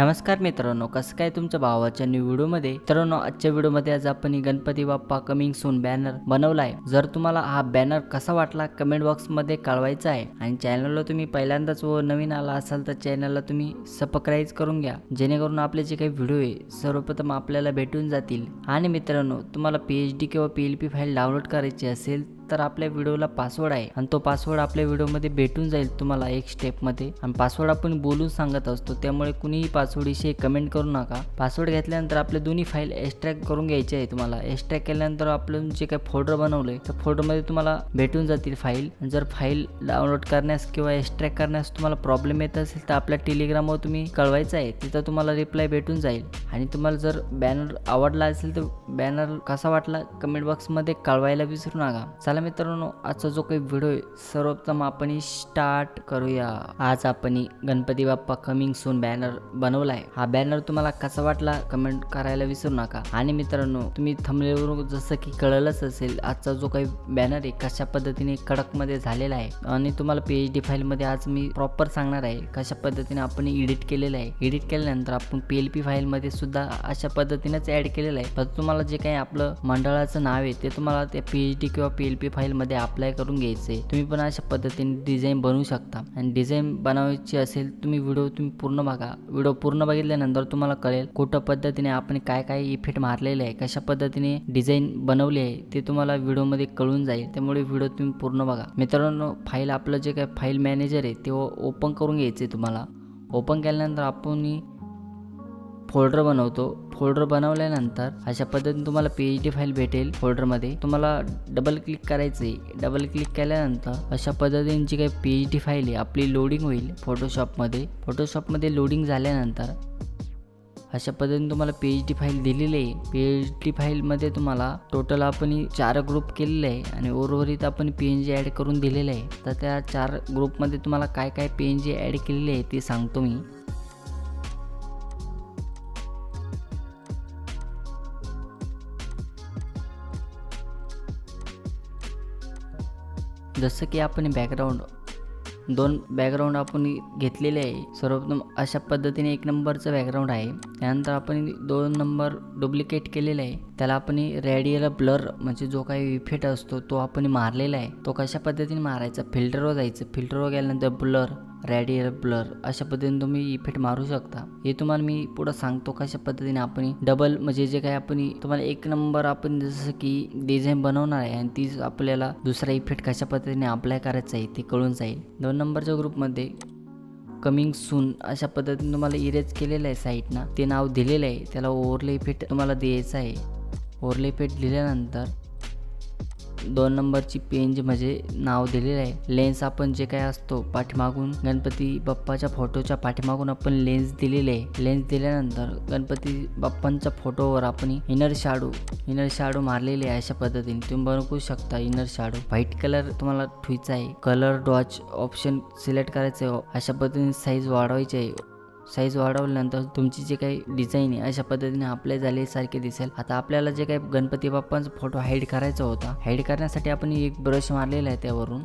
नमस्कार मित्रांनो कसं काय तुमच्या भावाच्या न्यू व्हिडिओमध्ये मित्रांनो आजच्या व्हिडिओमध्ये आज आपण Ganpati Bappa coming soon banner बनवला आहे. जर तुम्हाला हा बॅनर कसा वाटला कमेंट बॉक्समध्ये कळवायचा आहे. आणि चॅनलला तुम्ही पहिल्यांदाच व नवीन आला असाल तर चॅनलला तुम्ही सबस्क्राईब करून घ्या. जेणेकरून आपले जे काही व्हिडिओ आहे सर्वप्रथम आपल्याला भेटून जातील. आणि मित्रांनो तुम्हाला पी एच डी किंवा P L P file download करायची असेल तर आपल्या व्हिडिओला पासवर्ड आहे आणि तो पासवर्ड आपल्या व्हिडिओमध्ये भेटून जाईल तुम्हाला एक स्टेपमध्ये आणि पासवर्ड आपण बोलून सांगत असतो त्यामुळे कुणीही पासवर्डविषयी कमेंट करू नका. पासवर्ड घेतल्यानंतर आपले दोन्ही फाईल एक्स्ट्रॅक्ट करून घ्यायचे आहे तुम्हाला. एक्स्ट्रॅक्ट केल्यानंतर आपण जे काही फोल्डर बनवले त्या फोल्डरमध्ये तुम्हाला भेटून जातील फाईल जर फाईल डाउनलोड करण्यास किंवा एक्स्ट्रॅक्ट करण्यास तुम्हाला प्रॉब्लेम येत असेल तर आपल्या टेलिग्रामवर तुम्ही कळवायचं आहे. तिथं तुम्हाला रिप्लाय भेटून जाईल. आणि तुम्हाला जर बॅनर आवडला असेल तर बॅनर कसा वाटला कमेंट बॉक्समध्ये कळवायला विसरू नका. चला मित्रांनो आजचा जो काही व्हिडिओ आहे सर्वप्रथम आपण स्टार्ट करूया. आज आपण Ganpati Bappa coming soon banner बनवला आहे हा बॅनर तुम्हाला कसा वाटला कमेंट करायला विसरू नका. आणि मित्रांनो तुम्ही थंबनेलवरून जसं की कळलंच असेल आजचा जो काही बॅनर आहे कशा पद्धतीने कडकमध्ये झालेला आहे. आणि तुम्हाला पी एच डी फाईलमध्ये आज मी प्रॉपर सांगणार आहे कशा पद्धतीने आपण एडिट केलेलं आहे. एडिट केल्यानंतर आपण पी एल पी फाईलमध्ये सुद्धा अशा पद्धतीनेच ॲड केलेलं आहे. फक्त तुम्हाला जे काही आपलं मंडळाचं नाव आहे ते तुम्हाला त्या पी एच डी किंवा पी एल पी फाईलमध्ये अप्लाय करून घ्यायचं आहे तुम्ही पण अशा पद्धतीने डिझाईन बनवू शकता. आणि डिझाईन बनवायची असेल तुम्ही व्हिडिओ तुम्ही पूर्ण बघा. व्हिडिओ पूर्ण बघितल्यानंतर तुम्हाला कळेल कुठं पद्धतीने आपण काय काय इफेक्ट मारलेले आहे कशा पद्धतीने डिझाईन बनवली आहे ते तुम्हाला व्हिडिओमध्ये कळून जाईल. त्यामुळे व्हिडिओ तुम्ही पूर्ण बघा. मित्रांनो फाईल आपलं जे काय फाईल मॅनेजर आहे ते ओपन करून घ्यायचे तुम्हाला. ओपन केल्यानंतर आपण फोल्डर बनवतो. फोल्डर बनवल्यानंतर अशा पद्धतीने तुम्हाला पी एच डी फाईल भेटेल फोल्डरमध्ये तुम्हाला डबल क्लिक करायचं आहे डबल क्लिक केल्यानंतर अशा पद्धतीने जी काही पी एच डी फाईल आहे. आपली लोडिंग होईल फोटोशॉपमध्ये फोटोशॉपमध्ये लोडिंग झाल्यानंतर अशा पद्धतीने तुम्हाला पी एच डी फाईल दिलेली आहे. पी एच डी फाईलमध्ये तुम्हाला टोटल आपण चार ग्रुप केलेले आहे आणि उर्वरित आपण पी एन जी ॲड करून दिलेलं आहे. तर त्या चार ग्रुपमध्ये तुम्हाला काय काय पी एन जी ॲड केलेली आहे ते सांगतो मी. जसं की आपण बॅकग्राऊंड दोन बॅकग्राऊंड आपण घेतलेले आहे. सर्वप्रथम अशा पद्धतीने एक नंबरचं बॅकग्राऊंड आहे. त्यानंतर आपण दोन नंबर डुप्लिकेट केलेला आहे. त्याला आपण रेडियल ब्लर म्हणजे जो काही इफेक्ट असतो तो आपण मारलेला आहे. तो कशा पद्धतीने मारायचा? फिल्टरवर जायचं. फिल्टरवर गेल्यानंतर ब्लर रॅडियल ब्लर अशा पद्धतीने तुम्ही इफेक्ट मारू शकता. हे तुम्हाला मी पुढं सांगतो कशा पद्धतीने आपण डबल म्हणजे जे काही आपण तुम्हाला एक नंबर आपण जसं की डिझाईन बनवणार आहे आणि तीच आपल्याला दुसरा इफेक्ट कशा पद्धतीने अप्लाय करायचा आहे ते कळून जाईल. दोन नंबरच्या ग्रुपमध्ये कमिंग सून अशा पद्धतीने तुम्हाला इरेज केलेलं आहे साईटना ते नाव दिलेलं आहे. त्याला ओव्हरले इफेक्ट तुम्हाला द्यायचं आहे. ओव्हरले इफेक्ट दिल्यानंतर दोन नंबरची पेंज म्हणजे नाव दिलेलं आहे. लेन्स आपण जे काय असतो पाठीमागून गणपती बाप्पाच्या फोटोच्या पाठीमागून आपण लेन्स दिलेले आहे. लेन्स दिल्यानंतर गणपती बाप्पांच्या फोटोवर आपण इनर शाडू इनर शाडू मारलेले आहे अशा पद्धतीने. तुम्ही बनवू शकता इनर शाडू व्हाईट कलर तुम्हाला ठुयचा आहे. कलर डॉच ऑप्शन सिलेक्ट करायचं आहे. अशा पद्धतीने साईज वाढवायची आहे. साईज वाढवल्यानंतर तुमची जे काही डिझाईन आहे अशा पद्धतीने आपले झाले सारखे दिसेल. आता आपल्याला जे काही गणपती बाप्पांचा फोटो हाईड करायचा होता हाईड करण्यासाठी आपण एक ब्रश मारलेला आहे त्यावरून.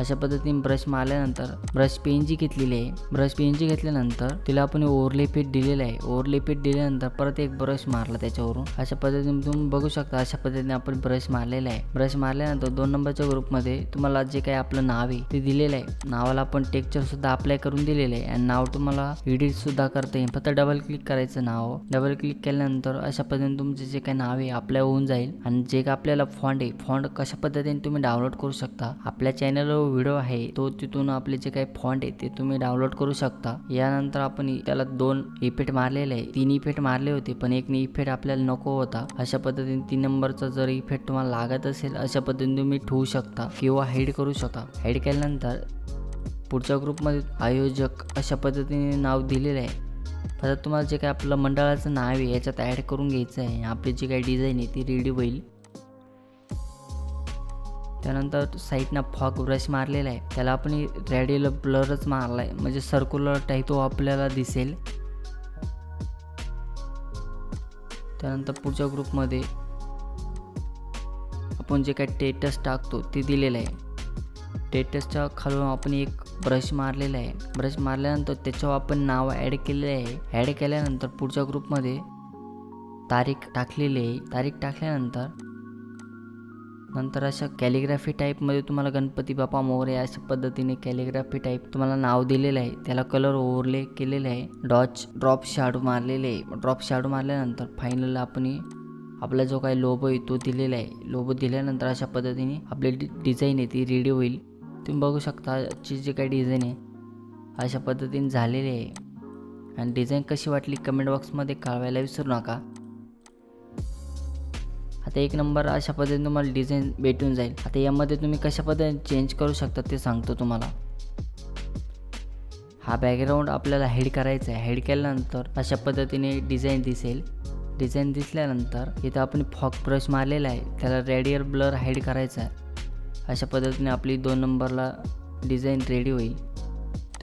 अशा पद्धतीने ब्रश मारल्यानंतर ब्रश पेनची घेतलेली आहे ब्रश पेनची घेतल्यानंतर तिला आपण ओव्हरलेपीट दिलेलं आहे. ओव्हरलेपीट दिल्यानंतर परत एक ब्रश मारला त्याच्यावरून. अशा पद्धतीने तुम्ही बघू शकता अशा पद्धतीने आपण ब्रश मारलेला आहे. ब्रश मारल्यानंतर दोन नंबरच्या ग्रुपमध्ये तुम्हाला जे काही आपलं नाव आहे ते दिलेलं आहे. नावाला आपण टेक्चर सुद्धा अप्लाय करून दिलेलं आहे. आणि नाव तुम्हाला एडिट सुद्धा करता येईल. फक्त डबल क्लिक करायचं नाव. डबल क्लिक केल्यानंतर अशा पद्धतीने तुमचे जे काही नाव आहे अप्लाय होऊन जाईल. आणि जे काही आपल्याला फॉन्ट आहे फॉन्ट कशा पद्धतीने तुम्ही डाउनलोड करू शकता आपल्या चॅनलवर व्हिडिओ आहे तो तिथून आपले जे काही फॉन्ट आहे ते तुम्ही डाउनलोड करू शकता. यानंतर आपण त्याला दोन इफेक्ट मारलेले आहे. तीन इफेक्ट मारले होते पण एक इफेक्ट आपल्याला नको होता. अशा पद्धतीने तीन नंबरचा जर इफेक्ट तुम्हाला लागत असेल अशा पद्धतीने तुम्ही ठेवू शकता किंवा हाईड करू शकता. हाईड केल्यानंतर पुढच्या ग्रुपमध्ये आयोजक अशा पद्धतीने नाव दिलेलं आहे. आता तुम्हाला जे काही आपलं मंडळाचं नाव आहे याच्यात ॲड करून घ्यायचं आहे. आपली जी काही डिझाईन आहे ती रेडी होईल. त्यानंतर साईडनं फॉक ब्रश मारलेला आहे. त्याला आपण रॅडियल ब्लरच मारला आहे म्हणजे सर्क्युलर टाईप तो आपल्याला दिसेल. त्यानंतर पुढच्या ग्रुपमध्ये आपण जे काही टेटस टाकतो ते दिलेलं आहे. टेटसच्या खालून आपण एक ब्रश मारलेला आहे. ब्रश मारल्यानंतर त्याच्यावर आपण नाव ॲड केलेलं आहे. ॲड केल्यानंतर पुढच्या ग्रुपमध्ये तारीख टाकलेली आहे. तारीख टाकल्यानंतर नंतर अशा कॅलिग्राफी टाईपमध्ये तुम्हाला गणपती बाप्पा मोरे अशा पद्धतीने कॅलिग्राफी टाईप तुम्हाला नाव दिलेलं आहे. त्याला कलर ओव्हरले केलेले आहे. डॉच ड्रॉप शाडू मारलेले आहे. ड्रॉप शाडू मारल्यानंतर फायनल आपण आपला जो काही लोबो आहे तो दिलेला आहे. लोबो दिल्यानंतर अशा पद्धतीने आपली डि डिझाईन आहे ती रेडी होईल. तुम्ही बघू शकता आजची जी काही डिझाईन आहे अशा पद्धतीने झालेली आहे. आणि डिझाईन कशी वाटली कमेंट बॉक्समध्ये कळवायला विसरू नका. आता एक नंबर अशा पद्धतीने तुम्हाला डिझाईन भेटून जाईल. आता यामध्ये तुम्ही कशा पद्धतीने चेंज करू शकता ते सांगतो तुम्हाला. हा बॅकग्राऊंड आपल्याला हेड करायचा आहे. हेड केल्यानंतर अशा पद्धतीने डिझाईन दिसेल. डिझाईन दिसल्यानंतर इथं आपण फॉक ब्रश मारलेला आहे. त्याला रेडियल ब्लर हाईड करायचा आहे. अशा पद्धतीने आपली दोन नंबरला डिझाईन रेडी होईल.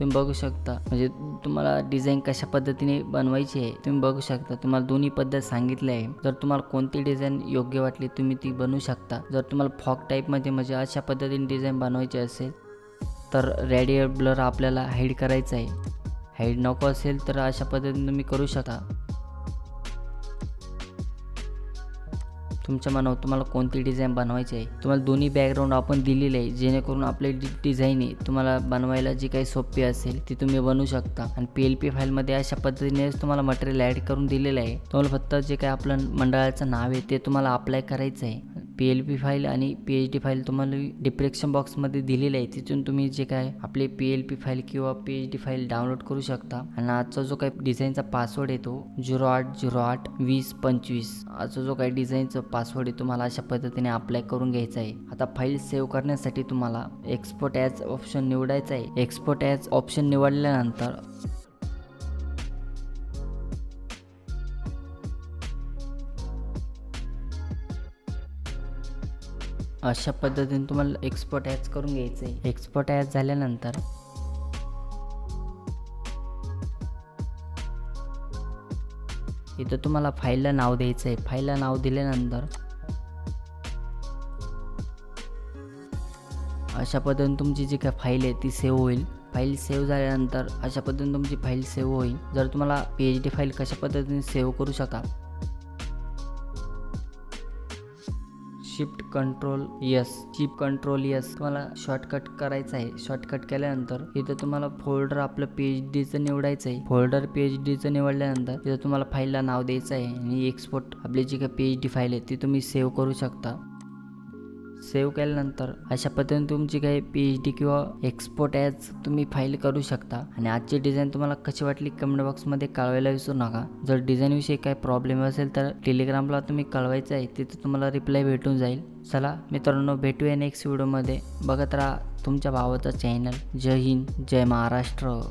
तुम्ही बघू शकता. म्हणजे तुम्हाला डिझाईन कशा पद्धतीने बनवायची आहे तुम्ही बघू शकता. तुम्हाला दोन्ही पद्धत सांगितली आहे. जर तुम्हाला कोणती डिझाईन योग्य वाटली तुम्ही ती बनवू शकता. जर तुम्हाला फॉक टाईपमध्ये म्हणजे अशा पद्धतीने डिझाईन बनवायची असेल तर रेडियल ब्लर आपल्याला हाईड करायचं आहे. हाईड नको असेल तर अशा पद्धतीने तुम्ही करू शकता. तुमच्या मनावर तुम्हाला कोणती डिझाईन बनवायची आहे? तुम्हाला दोन्ही बॅकग्राऊंड आपण दिलेले आहे. जेणेकरून आपली जी डिझाईन आहे तुम्हाला बनवायला जी काही सोपी असेल ती तुम्ही बनवू शकता. आणि पी एल पी फाईलमध्ये अशा पद्धतीने तुम्हाला मटेरियल ॲड करून दिलेलं आहे. तुम्हाला फक्त जे काही आपलं मंडळाचं नाव आहे ते तुम्हाला अप्लाय करायचं आहे. पी एल पी फाईल आणि पी एच डी फाईल तुम्हाला डिप्रेक्शन बॉक्समध्ये दिलेलं आहे. तिथून तुम्ही जे काय आपले पी एल पी फाईल किंवा P H D file download करू शकता. आणि आजचा जो काही डिझाईनचा पासवर्ड आहे तो झिरो आठ झिरो आठ वीस पंचवीस. आजचा जो काही डिझाईनचा पासवर्ड आहे तुम्हाला अशा पद्धतीने अप्लाय करून घ्यायचा आहे. आता फाईल सेव्ह करण्यासाठी तुम्हाला एक्सपोर्ट ॲज ऑप्शन निवडायचं आहे. एक्सपोर्ट ॲज ऑप्शन निवडल्यानंतर अशा पद्धतीने तुम्हाला एक्सपर्ट ॲज करून घ्यायचं. आहे एक्सपर्ट ॲज झाल्यानंतर इथं तुम्हाला फाईलला नाव द्यायचं आहे फाईलला नाव दिल्यानंतर अशा पद्धतीने तुमची जी काय फाईल आहे ती सेव्ह होईल. फाईल सेव्ह झाल्यानंतर अशा पद्धतीने तुमची फाईल सेव्ह होईल. जर तुम्हाला पी एच डी फाईल कशा पद्धतीने सेव्ह करू शका shift control S shift control S तुम्हाला शॉर्टकट करायचं आहे. शॉर्टकट केल्यानंतर इथं तुम्हाला फोल्डर आपलं पी एच डीचं निवडायचं आहे. फोल्डर पीएच डीचं निवडल्यानंतर तिथं तुम्हाला फाईलला नाव द्यायचं आहे आणि एक्सपोर्ट आपली जी काही पी एच डी फाईल आहे ती तुम्ही सेव्ह करू शकता. सेव्ह केल्यानंतर अशा पद्धतीने तुमची काही पी एच डी किंवा एक्सपोर्ट ॲज तुम्ही फाईल करू शकता. आणि आजची डिझाईन तुम्हाला कशी वाटली कमेंट बॉक्समध्ये कळवायला विसरू नका. जर डिझाईनविषयी काही प्रॉब्लेम असेल तर टेलिग्रामला तुम्ही कळवायचं आहे. तिथे तुम्हाला रिप्लाय भेटून जाईल. चला मित्रांनो भेटूया नेक्स्ट व्हिडिओमध्ये बघत राहा तुमच्या भावाचा चॅनल जय हिंद जय महाराष्ट्र.